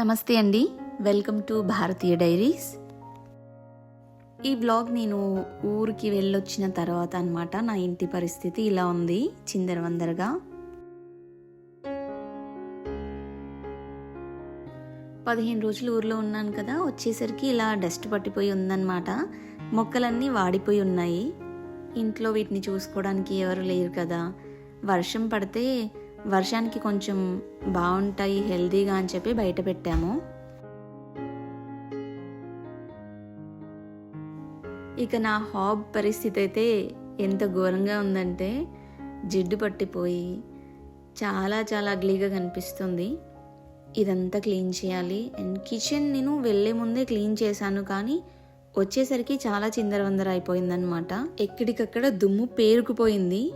నమస్తే అండి. Welcome to Bharatiya diaries. ఈ బ్లాగ్ నేను ఊరికి వెళ్ళొచ్చిన తర్వాత అన్నమాట. నా ఇంటి పరిస్థితి ఇలా ఉంది. చిందరవందరగా. పదిహేను రోజులు ఊర్లో ఉన్నాను కదా. వచ్చేసరికి ఇలా డస్ట్ పట్టిపోయి ఉందన్నమాట. మొక్కలన్నీ వాడిపోయి ఉన్నాయి. ఇంట్లో వీటిని చూసుకోవడానికి ఎవరు లేరు కదా. వర్షం పడితే వర్షానికి కొంచెం బాగుంటాయి హెల్దీగా అని చెప్పి బయట పెట్టాము. ఇక నా హాబ్ పరిస్థితి అయితే ఎంత ఘోరంగా ఉందంటే జిడ్డు పట్టిపోయి చాలా చాలా అగ్లీగా కనిపిస్తుంది. ఇదంతా క్లీన్ చేయాలి. అండ్ కిచెన్ నేను వెళ్ళే ముందే క్లీన్ చేశాను కానీ వచ్చేసరికి చాలా చిందరవందర అయిపోయిందనమాట ఎక్కడికక్కడ దుమ్ము పేరుకుపోయింది.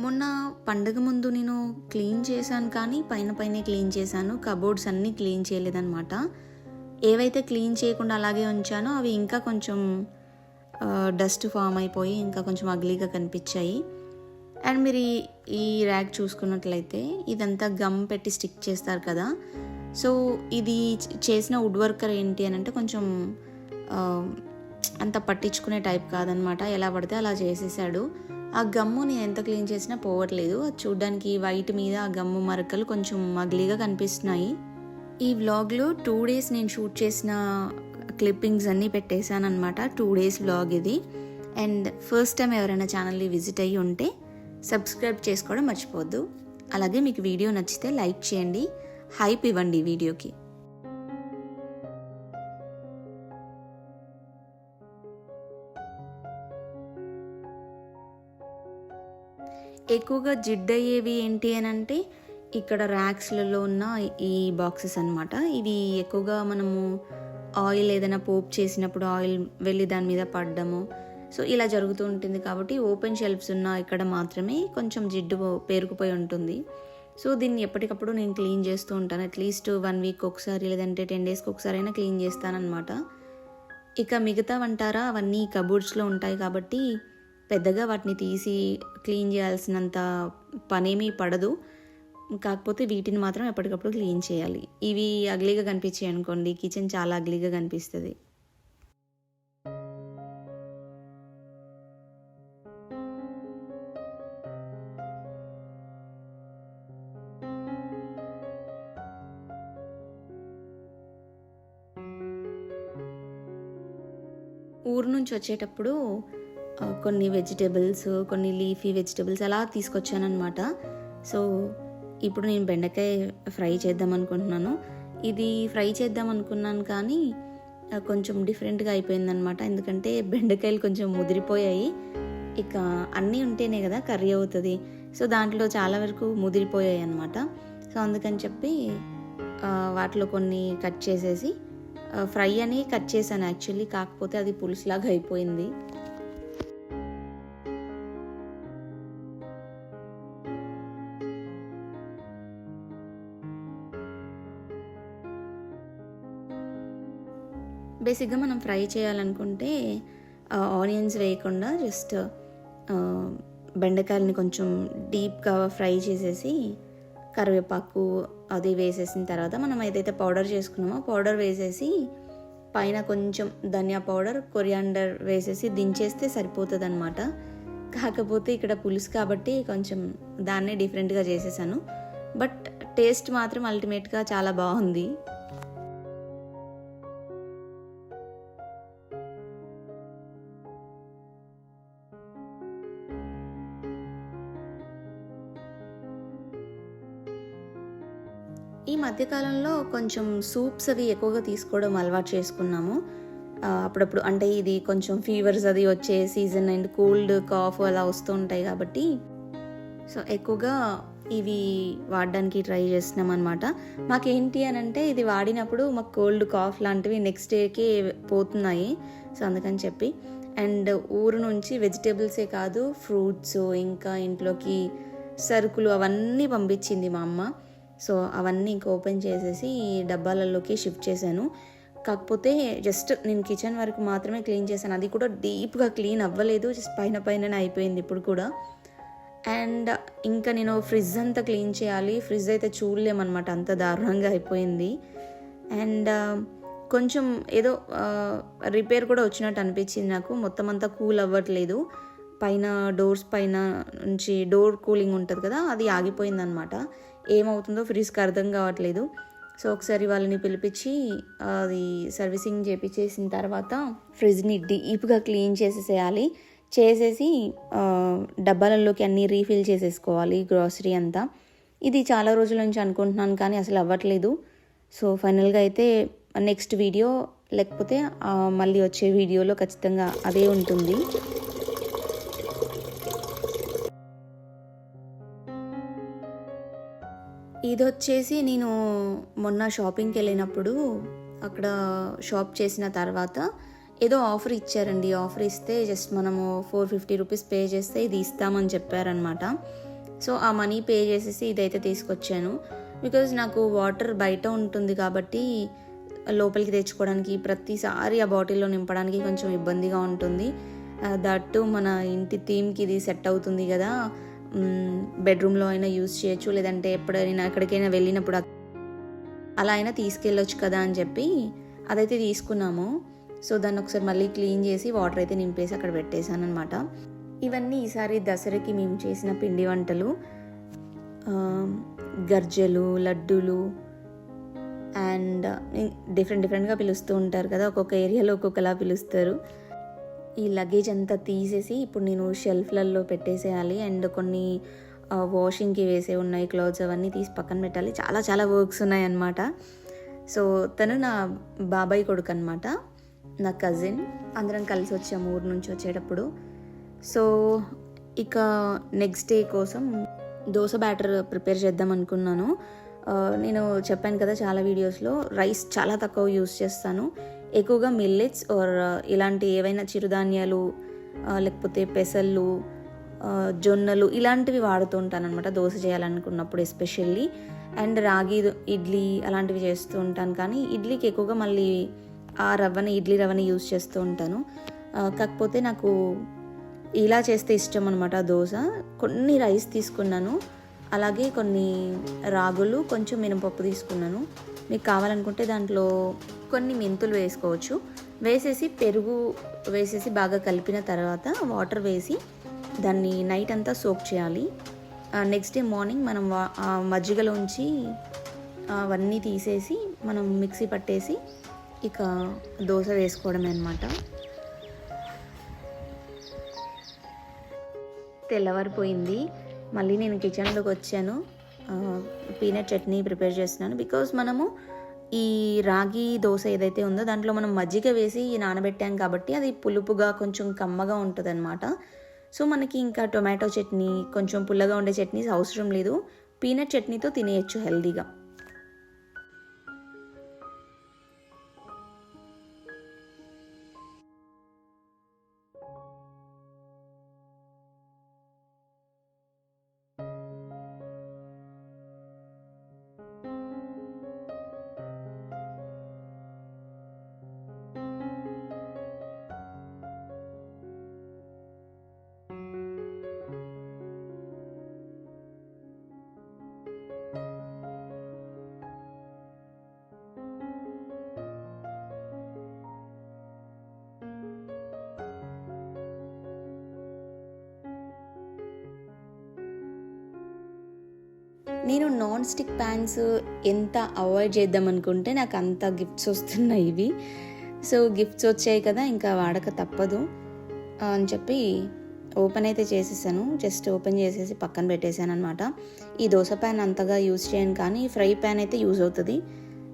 మొన్న పండగ ముందు నేను క్లీన్ చేశాను కానీ పైన పైనే క్లీన్ చేశాను. కబోర్డ్స్ అన్నీ క్లీన్ చేయలేదన్నమాట. ఏవైతే క్లీన్ చేయకుండా అలాగే ఉంచానో అవి ఇంకా కొంచెం డస్ట్ ఫామ్ అయిపోయి ఇంకా కొంచెం అగ్లీగా కనిపించాయి. అండ్ మీరు ఈ ర్యాక్ చూసుకున్నట్లయితే ఇదంతా గమ్ పెట్టి స్టిక్ చేస్తారు కదా. సో ఇది చేసిన వుడ్ వర్కర్ ఏంటి అని అంటే కొంచెం అంత పట్టించుకునే టైప్ కాదనమాట ఎలా పడితే అలా చేసేసాడు. ఆ గమ్ము నేను ఎంత క్లీన్ చేసినా పోవట్లేదు. అది చూడ్డానికి వైట్ మీద ఆ గమ్ము మరకలు కొంచెం మగ్లీగా కనిపిస్తున్నాయి. ఈ వ్లాగ్లో టూ డేస్ నేను షూట్ చేసిన క్లిప్పింగ్స్ అన్నీ పెట్టేశాను అనమాట టూ డేస్ వ్లాగ్ ఇది. అండ్ ఫస్ట్ టైం ఎవరైనా ఛానల్ని విజిట్ అయ్యి ఉంటే సబ్స్క్రైబ్ చేసుకోవడం మర్చిపోద్దు అలాగే మీకు వీడియో నచ్చితే లైక్ చేయండి. హైప్ ఇవ్వండి వీడియోకి. ఎక్కువగా జిడ్డయ్యేవి ఏంటి అని అంటే ఇక్కడ ర్యాక్స్లలో ఉన్న ఈ బాక్సెస్ అనమాట ఇవి ఎక్కువగా మనము ఆయిల్ ఏదైనా పోప్ చేసినప్పుడు ఆయిల్ వెళ్ళి దాని మీద పడ్డము. సో ఇలా జరుగుతూ ఉంటుంది కాబట్టి ఓపెన్ షెల్ఫ్స్ ఉన్న ఇక్కడ మాత్రమే కొంచెం జిడ్డు పేరుకుపోయి ఉంటుంది. సో దీన్ని ఎప్పటికప్పుడు నేను క్లీన్ చేస్తూ ఉంటాను. అట్లీస్ట్ వన్ వీక్ ఒకసారి లేదంటే టెన్ డేస్కి ఒకసారి అయినా క్లీన్ చేస్తానన్నమాట. ఇక మిగతా అంటారా అవన్నీ కబోర్డ్స్లో ఉంటాయి కాబట్టి పెద్దగా వాటిని తీసి క్లీన్ చేయాల్సినంత పనేమీ పడదు. కాకపోతే వీటిని మాత్రం ఎప్పటికప్పుడు క్లీన్ చేయాలి. ఇవి అగ్లీగా కనిపించాయి అనుకోండి కిచెన్ చాలా అగ్లీగా కనిపిస్తుంది. ఊరు నుంచి వచ్చేటప్పుడు కొన్ని వెజిటేబుల్స్ కొన్ని లీఫీ వెజిటేబుల్స్ అలా తీసుకొచ్చానమాట సో ఇప్పుడు నేను బెండకాయ ఫ్రై చేద్దాం అనుకుంటున్నాను ఇది ఫ్రై చేద్దాం అనుకున్నాను కానీ కొంచెం డిఫరెంట్గా అయిపోయిందనమాట ఎందుకంటే బెండకాయలు కొంచెం ముదిరిపోయాయి. ఇక అన్నీ ఉంటేనే కదా కర్రీ అవుతుంది. సో దాంట్లో చాలా వరకు ముదిరిపోయాయి అనమాట సో అందుకని చెప్పి వాటిలో కొన్ని కట్ చేసేసి ఫ్రై అని కట్ చేశాను యాక్చువల్లీ. కాకపోతే అది పులుసులాగా అయిపోయింది. బేసిక్గా మనం ఫ్రై చేయాలనుకుంటే ఆనియన్స్ వేయకుండా జస్ట్ బెండకాయలని కొంచెం డీప్గా ఫ్రై చేసేసి కరివేపాకు అది వేసేసిన తర్వాత మనం ఏదైతే పౌడర్ చేసుకున్నామో పౌడర్ వేసేసి పైన కొంచెం ధనియా పౌడర్ కొరియాండర్ వేసేసి దించేస్తే సరిపోతుంది అనమాట కాకపోతే ఇక్కడ పులుసు కాబట్టి కొంచెం దాన్నే డిఫరెంట్గా చేసేసాను. బట్ టేస్ట్ మాత్రం అల్టిమేట్గా చాలా బాగుంది. మధ్యకాలంలో కొంచెం సూప్స్ అవి ఎక్కువగా తీసుకోవడం అలవాటు చేసుకున్నాము. అప్పుడప్పుడు అంటే ఇది కొంచెం ఫీవర్స్ అది వచ్చే సీజన్ అండ్ కోల్డ్ కాఫ్ అలా వస్తూ ఉంటాయి కాబట్టి. సో ఎక్కువగా ఇవి వాడడానికి ట్రై చేస్తున్నాం అనమాట మాకేంటి అని అంటే ఇది వాడినప్పుడు మాకు కోల్డ్ కాఫ్ లాంటివి నెక్స్ట్ డేకే పోతున్నాయి. సో అందుకని చెప్పి. అండ్ ఊరు నుంచి వెజిటేబుల్సే కాదు ఫ్రూట్స్ ఇంకా ఇంట్లోకి సరుకులు అవన్నీ పంపించింది మా అమ్మ. సో అవన్నీ ఇంకా ఓపెన్ చేసేసి డబ్బాలలోకి షిఫ్ట్ చేశాను. కాకపోతే జస్ట్ నేను కిచెన్ వరకు మాత్రమే క్లీన్ చేశాను. అది కూడా డీప్గా క్లీన్ అవ్వలేదు. జస్ట్ పైన పైననే అయిపోయింది ఇప్పుడు కూడా. అండ్ ఇంకా నేను ఫ్రిడ్జ్ అంతా క్లీన్ చేయాలి. ఫ్రిడ్జ్ అయితే చూడలేమన్నమాట. అంత దారుణంగా అయిపోయింది. అండ్ కొంచెం ఏదో రిపేర్ కూడా వచ్చినట్టు అనిపించింది నాకు. మొత్తం అంతా కూల్ అవ్వట్లేదు. పైన డోర్స్ పైన నుంచి డోర్ కూలింగ్ ఉంటుంది కదా అది ఆగిపోయిందనమాట. ఏమవుతుందో ఫ్రిడ్జ్కి అర్థం కావట్లేదు. సో ఒకసారి వాళ్ళని పిలిపించి అది సర్వీసింగ్ చేపించేసిన తర్వాత ఫ్రిడ్జ్ని డీప్గా క్లీన్ చేసేసేయాలి. చేసేసి డబ్బాలలోకి అన్నీ రీఫిల్ చేసేసుకోవాలి గ్రాసరీ అంతా. ఇది చాలా రోజుల నుంచి అనుకుంటున్నాను కానీ అసలు అవ్వట్లేదు. సో ఫైనల్గా అయితే నెక్స్ట్ వీడియో లేకపోతే మళ్ళీ వచ్చే వీడియోలో ఖచ్చితంగా అదే ఉంటుంది. ఇది వచ్చేసి నేను మొన్న షాపింగ్కి వెళ్ళినప్పుడు అక్కడ షాప్ చేసిన తర్వాత ఏదో ఆఫర్ ఇచ్చారండి. ఆఫర్ ఇస్తే జస్ట్ మనము ఫోర్ ఫిఫ్టీ రూపీస్ పే చేస్తే ఇది ఇస్తామని చెప్పారనమాట సో ఆ మనీ పే చేసేసి ఇదైతే తీసుకొచ్చాను. బికాజ్ నాకు వాటర్ బయట ఉంటుంది కాబట్టి లోపలికి తెచ్చుకోవడానికి ప్రతిసారి ఆ బాటిల్లో నింపడానికి కొంచెం ఇబ్బందిగా ఉంటుంది. దట్టు మన ఇంటి థీమ్కి ఇది సెట్ అవుతుంది కదా. బెడ్రూమ్లో అయినా యూజ్ చేయొచ్చు. లేదంటే ఎప్పుడైనా ఎక్కడికైనా వెళ్ళినప్పుడు అలా అయినా తీసుకెళ్ళొచ్చు కదా అని చెప్పి అదైతే తీసుకున్నాము. సో దాన్ని ఒకసారి మళ్ళీ క్లీన్ చేసి వాటర్ అయితే నింపేసి అక్కడ పెట్టేశాను అనమాట ఇవన్నీ ఈసారి దసరాకి మేము చేసిన పిండి వంటలు. గర్జలు లడ్డూలు అండ్ డిఫరెంట్ డిఫరెంట్గా పిలుస్తూ ఉంటారు కదా ఒక్కొక్క ఏరియాలో ఒక్కొక్కలా పిలుస్తారు. ఈ లగేజ్ అంతా తీసేసి ఇప్పుడు నేను షెల్ఫ్లలో పెట్టేసేయాలి. అండ్ కొన్ని వాషింగ్కి వేసే ఉన్నాయి క్లాత్స్ అవన్నీ తీసి పక్కన పెట్టాలి. చాలా చాలా వర్క్స్ ఉన్నాయి అన్నమాట సో తను నా బాబాయ్ కొడుకు అనమాట నా కజిన్ అందరం కలిసి వచ్చాము ఊరు నుంచి వచ్చేటప్పుడు. సో ఇక నెక్స్ట్ డే కోసం దోశ బ్యాటర్ ప్రిపేర్ చేద్దాం అనుకున్నాను. నేను చెప్పాను కదా చాలా వీడియోస్లో రైస్ చాలా తక్కువ యూస్ చేస్తాను. ఎక్కువగా మిల్లెట్స్ ఆర్ uh, ఇలాంటి ఏవైనా చిరుధాన్యాలు uh, లేకపోతే పెసళ్ళు uh, జొన్నలు ఇలాంటివి వాడుతూ ఉంటాను అనమాట దోశ చేయాలనుకున్నప్పుడు ఎస్పెషల్లీ అండ్ రాగి ఇడ్లీ అలాంటివి చేస్తూ ఉంటాను. కానీ ఇడ్లీకి ఎక్కువగా మళ్ళీ ఆ రవ్వని ఇడ్లీ రవ్వని యూస్ చేస్తూ ఉంటాను. కాకపోతే నాకు ఇలా చేస్తే ఇష్టం అనమాట దోశ. కొన్ని రైస్ తీసుకున్నాను. అలాగే కొన్ని రాగులు కొంచెం మినపప్పు తీసుకున్నాను. మీకు కావాలనుకుంటే దాంట్లో కొన్ని మెంతులు వేసుకోవచ్చు. వేసేసి పెరుగు వేసేసి బాగా కలిపిన తర్వాత వాటర్ వేసి దాన్ని నైట్ అంతా సోక్ చేయాలి. నెక్స్ట్ డే మార్నింగ్ మనం వా- మజ్జిగలోంచి అవన్నీ తీసేసి మనం మిక్సీ పట్టేసి ఇక దోశ వేసుకోవడమే అనమాట తెల్లవారిపోయింది. మళ్ళీ నేను కిచెన్లోకి వచ్చాను. పీనట్ చట్నీ ప్రిపేర్ చేస్తున్నాను. బికాజ్ మనము ఈ రాగి దోశ ఏదైతే ఉందో దాంట్లో మనం మజ్జిగ వేసి నానబెట్టాం కాబట్టి అది పులుపుగా కొంచెం కమ్మగా ఉంటుంది సో మనకి ఇంకా టొమాటో చట్నీ కొంచెం పుల్లగా ఉండే చట్నీస్ అవసరం లేదు. పీనట్ చట్నీతో తినేయచ్చు హెల్దీగా. నేను నాన్ స్టిక్ ప్యాన్స్ ఎంత అవాయిడ్ చేద్దాం అనుకుంటే నాకు అంత గిఫ్ట్స్ వస్తున్నాయి ఇవి. సో గిఫ్ట్స్ వచ్చాయి కదా ఇంకా వాడక తప్పదు. అని చెప్పి ఓపెన్ అయితే చేసేసాను. జస్ట్ ఓపెన్ చేసేసి పక్కన పెట్టేశాను అనమాట ఈ దోశ ప్యాన్ అంతగా యూజ్ చేయను కానీ ఫ్రై ప్యాన్ అయితే యూజ్ అవుతుంది.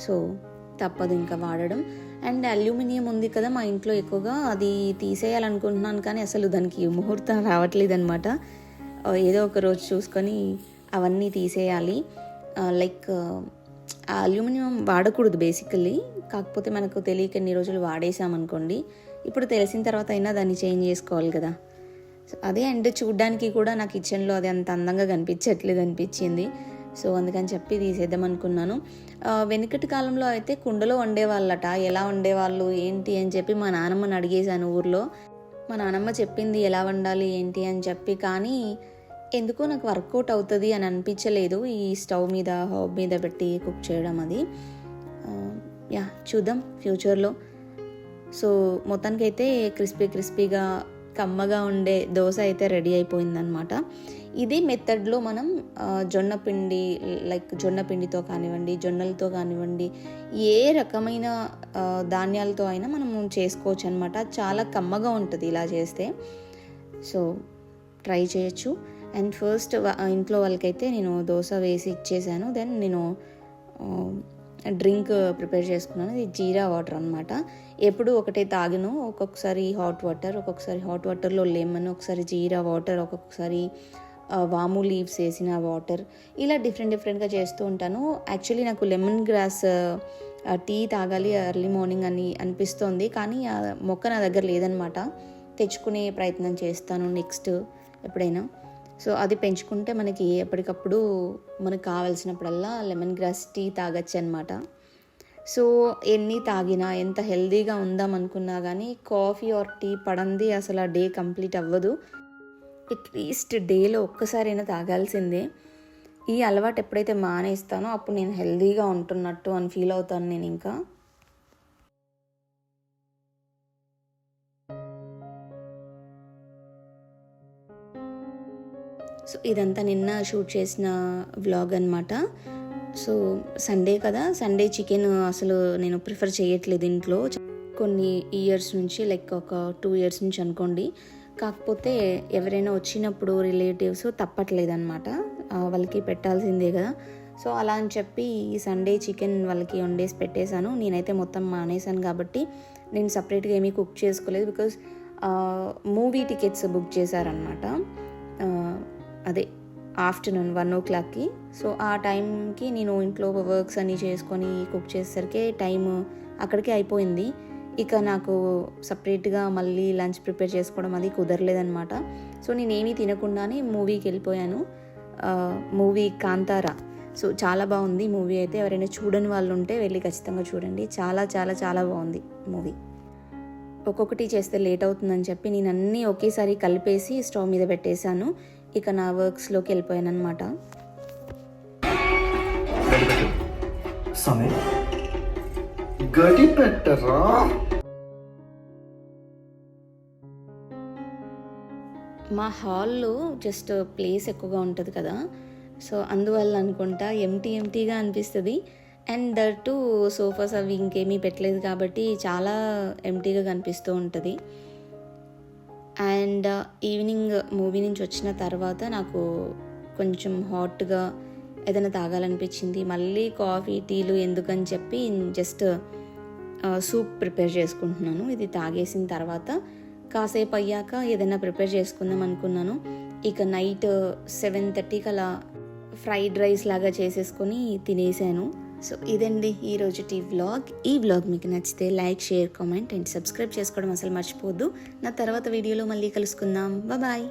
సో తప్పదు ఇంకా వాడడం. అండ్ అల్యూమినియం ఉంది కదా మా ఇంట్లో ఎక్కువగా అది తీసేయాలనుకుంటున్నాను కానీ అసలు దానికి ముహూర్తం రావట్లేదు అనమాట ఏదో ఒక రోజు చూసుకొని అవన్నీ తీసేయాలి. లైక్ అల్యూమినియం వాడకూడదు బేసికల్లీ. కాకపోతే మనకు తెలియక ఎన్ని రోజులు వాడేసామనుకోండి ఇప్పుడు తెలిసిన తర్వాత అయినా దాన్ని చేంజ్ చేసుకోవాలి కదా. సో అదే అండ్ చూడ్డానికి కూడా నా కిచెన్లో అది అంత అందంగా కనిపించట్లేదు అనిపించింది. సో అందుకని చెప్పి తీసేద్దాం అనుకున్నాను. వెనుకటి కాలంలో అయితే కుండలో వండేవాళ్ళట. ఎలా వండేవాళ్ళు ఏంటి అని చెప్పి మా నాన్నమ్మని అడిగేశాను ఊర్లో. మా నాన్నమ్మ చెప్పింది ఎలా వండాలి ఏంటి అని చెప్పి. కానీ ఎందుకో నాకు వర్కౌట్ అవుతుంది అని అనిపించలేదు ఈ స్టవ్ మీద హాబ్ మీద పెట్టి కుక్ చేయడం అది. యా చూద్దాం ఫ్యూచర్లో. సో మొత్తానికైతే క్రిస్పీ క్రిస్పీగా కమ్మగా ఉండే దోశ అయితే రెడీ అయిపోయిందనమాట ఇదే మెథడ్లో మనం జొన్న పిండి లైక్ జొన్న పిండితో కానివ్వండి జొన్నలతో కానివ్వండి ఏ రకమైన ధాన్యాలతో అయినా మనం చేసుకోవచ్చు అనమాట చాలా కమ్మగా ఉంటుంది ఇలా చేస్తే. సో ట్రై చేయొచ్చు. అండ్ ఫస్ట్ ఇంట్లో వాళ్ళకైతే నేను దోశ వేసి ఇచ్చేసాను. దెన్ నేను డ్రింక్ ప్రిపేర్ చేసుకున్నాను. ఇది జీరా వాటర్ అనమాట ఎప్పుడు ఒకటే తాగను. ఒక్కొక్కసారి హాట్ వాటర్ ఒక్కొక్కసారి హాట్ వాటర్లో లెమన్ ఒకసారి జీరా వాటర్ ఒక్కొక్కసారి వాము లీవ్స్ వేసిన వాటర్. ఇలా డిఫరెంట్ డిఫరెంట్గా చేస్తూ ఉంటాను. యాక్చువల్లీ నాకు లెమన్ గ్రాస్ టీ తాగాలి ఎర్లీ మార్నింగ్ అని అనిపిస్తోంది. కానీ ఆ మొక్క నా దగ్గర లేదనమాట తెచ్చుకునే ప్రయత్నం చేస్తాను నెక్స్ట్ ఎప్పుడైనా. సో అది పెంచుకుంటే మనకి ఎప్పటికప్పుడు మనకు కావాల్సినప్పుడల్లా లెమన్ గ్రాస్ టీ తాగచ్చు అనమాట సో ఎన్ని తాగినా ఎంత హెల్దీగా ఉందాం అనుకున్నా కానీ కాఫీ ఆర్ టీ పడంది అసలు ఆ డే కంప్లీట్ అవ్వదు. అట్లీస్ట్ డేలో ఒక్కసారైనా తాగాల్సిందే. ఈ అలవాటు ఎప్పుడైతే మానేస్తానో అప్పుడు నేను హెల్దీగా ఉంటున్నట్టు అని ఫీల్ అవుతాను నేను ఇంకా సో ఇదంతా నిన్న షూట్ చేసిన వ్లాగ్ అనమాట సో సండే కదా సండే చికెన్ అసలు నేను ప్రిఫర్ చేయట్లేదు ఇంట్లో. కొన్ని ఇయర్స్ నుంచి లైక్ ఒక టూ ఇయర్స్ నుంచి అనుకోండి. కాకపోతే ఎవరైనా వచ్చినప్పుడు రిలేటివ్స్ తప్పట్లేదు అనమాట వాళ్ళకి పెట్టాల్సిందే కదా. సో అలా అని చెప్పి ఈ సండే చికెన్ వాళ్ళకి వండేసి పెట్టేశాను. నేనైతే మొత్తం మానేశాను కాబట్టి నేను సపరేట్గా ఏమీ కుక్ చేసుకోలేదు బికాజ్ మూవీ టికెట్స్ బుక్ చేశారనమాట అదే ఆఫ్టర్నూన్ వన్ ఓ క్లాక్కి. సో ఆ టైంకి నేను ఇంట్లో వర్క్స్ అన్నీ చేసుకొని కుక్ చేసేసరికి టైం అక్కడికే అయిపోయింది. ఇక నాకు సపరేట్గా మళ్ళీ లంచ్ ప్రిపేర్ చేసుకోవడం అది కుదరలేదనమాట సో నేనేమీ తినకుండానే మూవీకి వెళ్ళిపోయాను. మూవీ కాంతారా. సో చాలా బాగుంది మూవీ అయితే. ఎవరైనా చూడని వాళ్ళు ఉంటే వెళ్ళి ఖచ్చితంగా చూడండి. చాలా చాలా చాలా బాగుంది మూవీ. ఒక్కొక్కటి చేస్తే లేట్ అవుతుందని చెప్పి నేను అన్నీ ఒకేసారి కలిపేసి స్టవ్ మీద పెట్టేశాను. ఇక నా వర్క్స్లోకి వెళ్ళిపోయాను అనమాట సమయం గడి పెట్టరా? మా హాల్లో జస్ట్ ప్లేస్ ఎక్కువగా ఉంటుంది కదా. సో అందువల్ల అనుకుంటా ఎంటీ ఎంటీగా అనిపిస్తుంది. అండ్ దర్ టు సోఫాస్ అవి ఇంకేమీ పెట్టలేదు కాబట్టి చాలా ఎంటీగా కనిపిస్తూ ఉంటుంది. And uh, evening movie uh, నుంచి వచ్చిన తర్వాత నాకు కొంచెం హాట్గా ఏదైనా తాగాలనిపించింది. మళ్ళీ కాఫీ టీలు ఎందుకని చెప్పి జస్ట్ సూప్ ప్రిపేర్ చేసుకుంటున్నాను. ఇది తాగేసిన తర్వాత కాసేపు అయ్యాక ఏదైనా ప్రిపేర్ చేసుకుందాం అనుకున్నాను. ఇక నైట్ సెవెన్ థర్టీకి అలా ఫ్రైడ్ రైస్ లాగా చేసేసుకొని తినేసాను. సో ఇదండి ఈ టీ వ్లాగ్. ఈ వ్లాగ్ మీకు నచ్చితే like share comment and subscribe చేసుకోవడం అసలు మర్చిపోద్దు నా తర్వాత వీడియోలో మళ్ళీ కలుసుకుందాం. బాయ్.